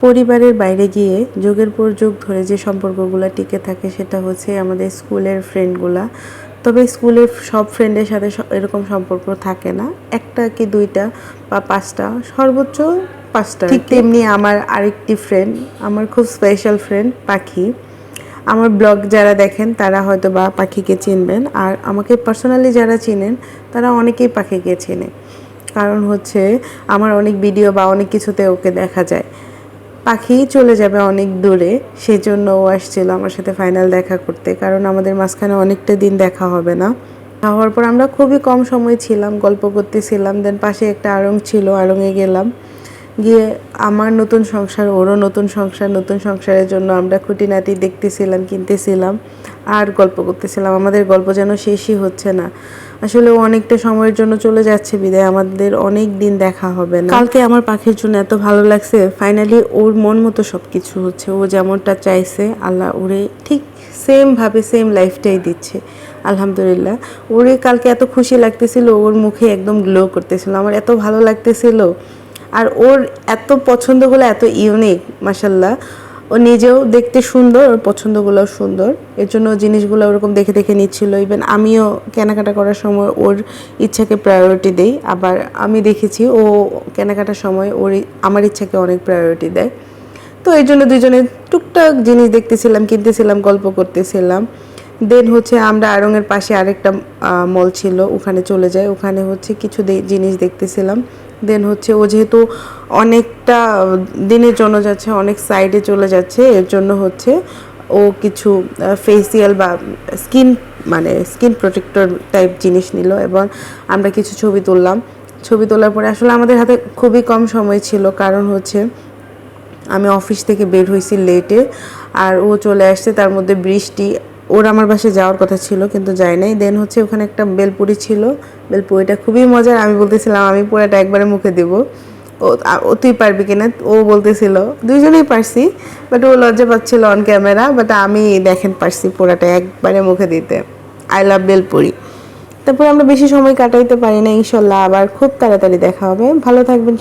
পরিবারের বাইরে গিয়ে যুগের পর যুগ ধরে যে সম্পর্কগুলো টিকে থাকে সেটা হচ্ছে আমাদের স্কুলের ফ্রেন্ডগুলা তবে স্কুলের সব ফ্রেন্ডের সাথে এরকম সম্পর্ক থাকে না। একটা কি দুইটা বা পাঁচটা সর্বোচ্চ পাঁচটা ঠিক তেমনি আমার আরেকটি ফ্রেন্ড আমার খুব স্পেশাল ফ্রেন্ড পাখি। আমার ব্লগ যারা দেখেন তারা হয়তো বা পাখিকে চিনবেন আর আমাকে পার্সোনালি যারা চিনেন তারা অনেকেই পাখিকে চেনে। কারণ হচ্ছে আমার অনেক ভিডিও বা অনেক কিছুতে ওকে দেখা যায়। পাখি চলে যাবে অনেক দূরে সেই জন্য ও আসছিল আমার সাথে ফাইনাল দেখা করতে, কারণ আমাদের মাঝখানে অনেকটা দিন দেখা হবে না। হওয়ার পর আমরা খুবই কম সময় ছিলাম, গল্প করতেছিলাম দেন পাশে একটা আড়ং ছিল আড়ংয়ে গেলাম। গিয়ে আমার নতুন সংসার, ওরও নতুন সংসার, নতুন সংসারের জন্য আমরা খুঁটিনাটি দেখতেছিলাম, কিনতেছিলাম, আর গল্প করতেছিলাম। আমাদের গল্প যেন শেষই হচ্ছে না। আসলে অনেকটা সময়ের জন্য চলে যাচ্ছে বিদায়। আমাদের অনেক দিন দেখা হবে না। কালকে আমার পাখির জন্য এত ভালো লাগছে। ফাইনালি ওর মন মতো সব কিছু হচ্ছে। ও যেমনটা চাইছে, আল্লাহ ওরে ঠিক সেম ভাবে সেম লাইফটাই দিচ্ছে। আলহামদুলিল্লাহ। ওরে কালকে এত খুশি লাগতেছিল, ওর মুখে একদম গ্লো করতেছিল। আমার এত ভালো লাগতেছিল। আর ওর এত পছন্দ হলো, এত ইউনিক মাসাল্লাহ ও নিজেও দেখতে সুন্দর, ওর পছন্দগুলোও সুন্দর। এর জন্য জিনিসগুলো ওরকম দেখে দেখে নিচ্ছিল। ইভেন আমিও কেনাকাটা করার সময় ওর ইচ্ছাকে প্রায়োরিটি দেই। আবার আমি দেখেছি ও কেনাকাটার সময় ওর আমার ইচ্ছাকে অনেক প্রায়োরিটি দেয়। তো এই জন্য দুজনে টুকটাক জিনিস দেখতেছিলাম, কিনতেছিলাম, গল্প করতেছিলাম। দেন হচ্ছে আমরা আড়ংয়ের পাশে আরেকটা মল ছিল, ওখানে চলে যাই। ওখানে হচ্ছে কিছু জিনিস দেখতেছিলাম। দেন হচ্ছে ও যেহেতু অনেকটা দিনের জন্য যাচ্ছে, অনেক সাইডে চলে যাচ্ছে, এর জন্য হচ্ছে ও কিছু ফেসিয়াল বা স্কিন মানে স্কিন প্রোটেক্টর টাইপ জিনিস নিল এবং আমরা কিছু ছবি তুললাম। ছবি তোলার পরে আসলে আমাদের হাতে খুবই কম সময় ছিল, কারণ হচ্ছে আমি অফিস থেকে বের হয়েছি লেটে আর ও চলে আসছে তার মধ্যে বৃষ্টি ওর আমার বাসায় যাওয়ার কথা ছিল, কিন্তু যায় নাই। দেন হচ্ছে ওখানে একটা বেলপুরি ছিল। বেলপুরিটা খুবই মজার। আমি বলতেছিলাম, আমি পুরাটা একবারে মুখে দেবো। ও ও, তুই পারবি কিনা? ও বলতেছিল, দুইজনেই পারছি। বাট ও লজ্জা পাচ্ছিল অন ক্যামেরা বাট আমি দেখেন পারছি পুরাটা একবারে মুখে দিতে। I love bhelpuri. তারপর আমরা বেশি সময় কাটাইতে পারি না, ইনশাল্লাহ। আবার খুব তাড়াতাড়ি দেখা হবে। ভালো থাকবেন।